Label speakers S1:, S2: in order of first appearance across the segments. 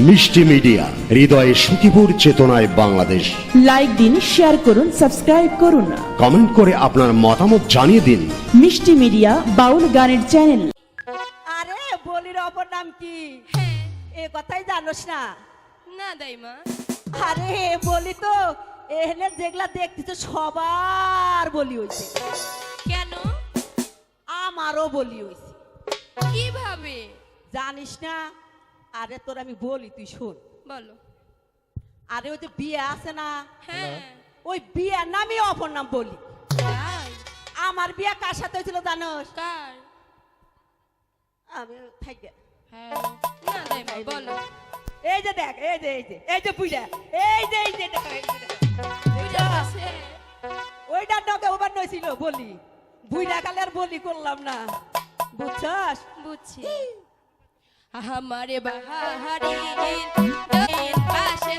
S1: মিষ্টি মিডিয়া হৃদয়ে সুখীপুর চেতনায় বাংলাদেশ।
S2: লাইক দিন শেয়ার করুন সাবস্ক্রাইব করুন
S1: কমেন্ট করে আপনার মতামত জানিয়ে দিন।
S2: মিষ্টি মিডিয়া বাউল গানের চ্যানেল
S3: আরে বলির অপর নাম কি? এ কথাই জানোস না।
S4: না দাইমা।
S3: আরে বলি তো এখানে যেগুলা দেখতেছে সবার বলি হয়েছে
S4: কেন?
S3: আমারও বলি হয়েছে
S4: কীভাবে?
S3: জানিস না আরে তোর আমি বলি তুই শোন।
S4: বলো।
S3: আরে ওই যে বিয়ে আছে না?
S4: হ্যাঁ।
S3: ওই বিয়ের নামই অপর নাম বলি? আমার বিয়ে কার সাথে হয়েছিল জানোস?
S4: কার?
S3: আমি থাকি
S4: হ্যাঁ। না বলো।
S3: এই যে দেখ এই যে এই যে এই যে বুঝা এই যে এই যে ওইটা ডকে ওবার নইছিল বলি। বুইরা কালে আর বলি করলাম না। বুঝছস?
S4: বুঝছি। আমারে বাহারি পাশে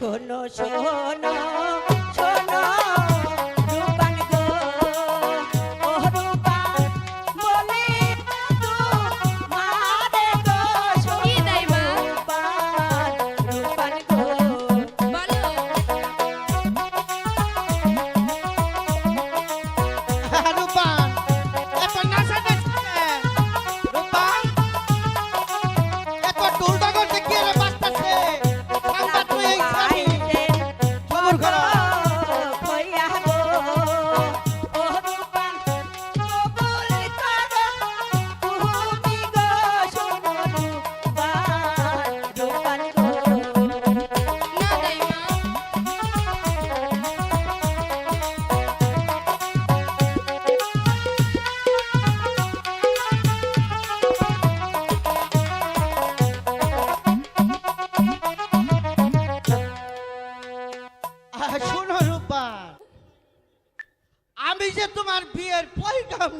S3: শোনো শোনো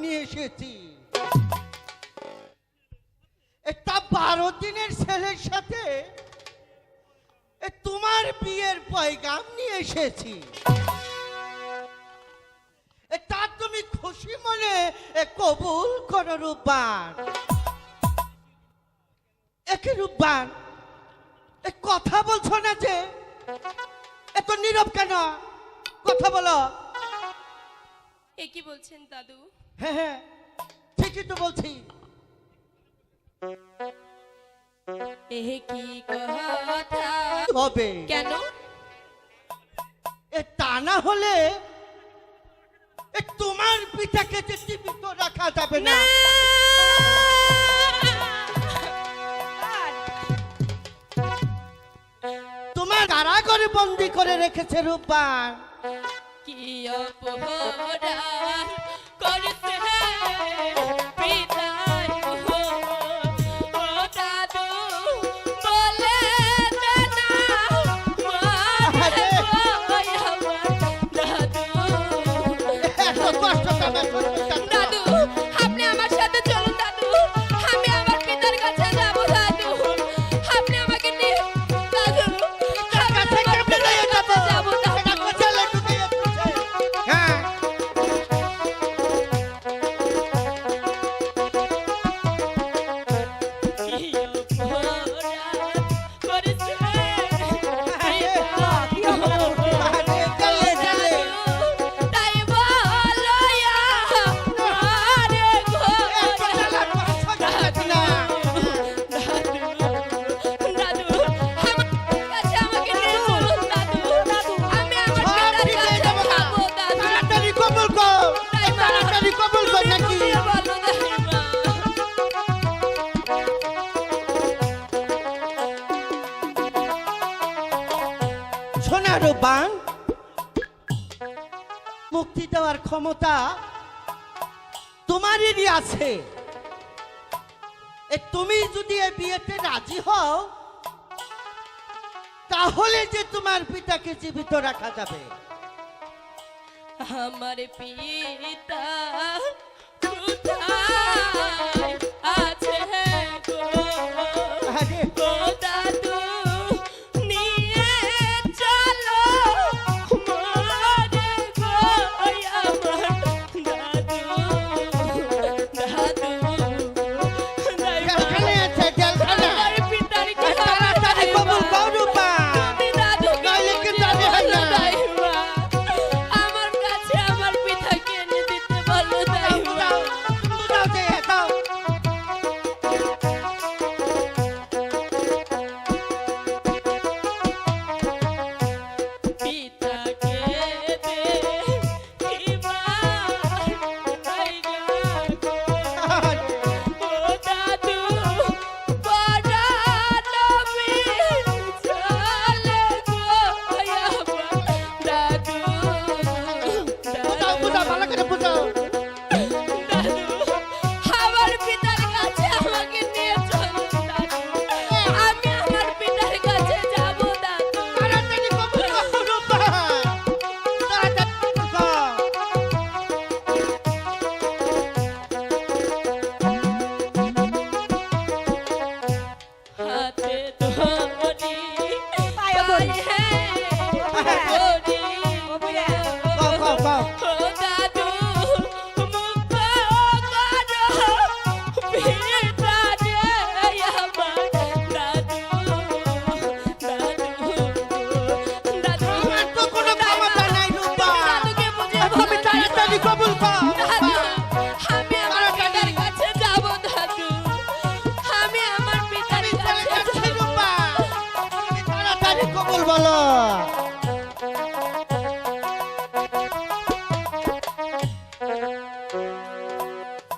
S5: নিয়ে এসেছি। এটা বারো দিনের ছেলের সাথে তোমার বিয়ের পয়গাম নিয়ে এসেছি। তা তুমি খুশি মনে কবুল করো একে কথা বলছো না যে? এত নীরব কেন? কথা বলো।
S4: এ কি বলছেন দাদু?
S5: হ্যাঁ হ্যাঁ ঠিকই তো বলছি।
S4: এ কি কথা?
S5: হবে
S4: কেন?
S5: এ তা না হলে এ তোমার পিতাকে যে জীবিত রাখা যাবে না। তোমার কারাগারে বন্দি করে রেখেছে রূপান
S4: কি অপরাধ করেছে মুক্তি দেওয়ার
S5: ক্ষমতা তোমারই আছে। তুমি যদি এই বিয়েতে রাজি হও, তাহলে যে তোমার পিতাকে জীবিত রাখা যাবে।
S4: আমার পিতা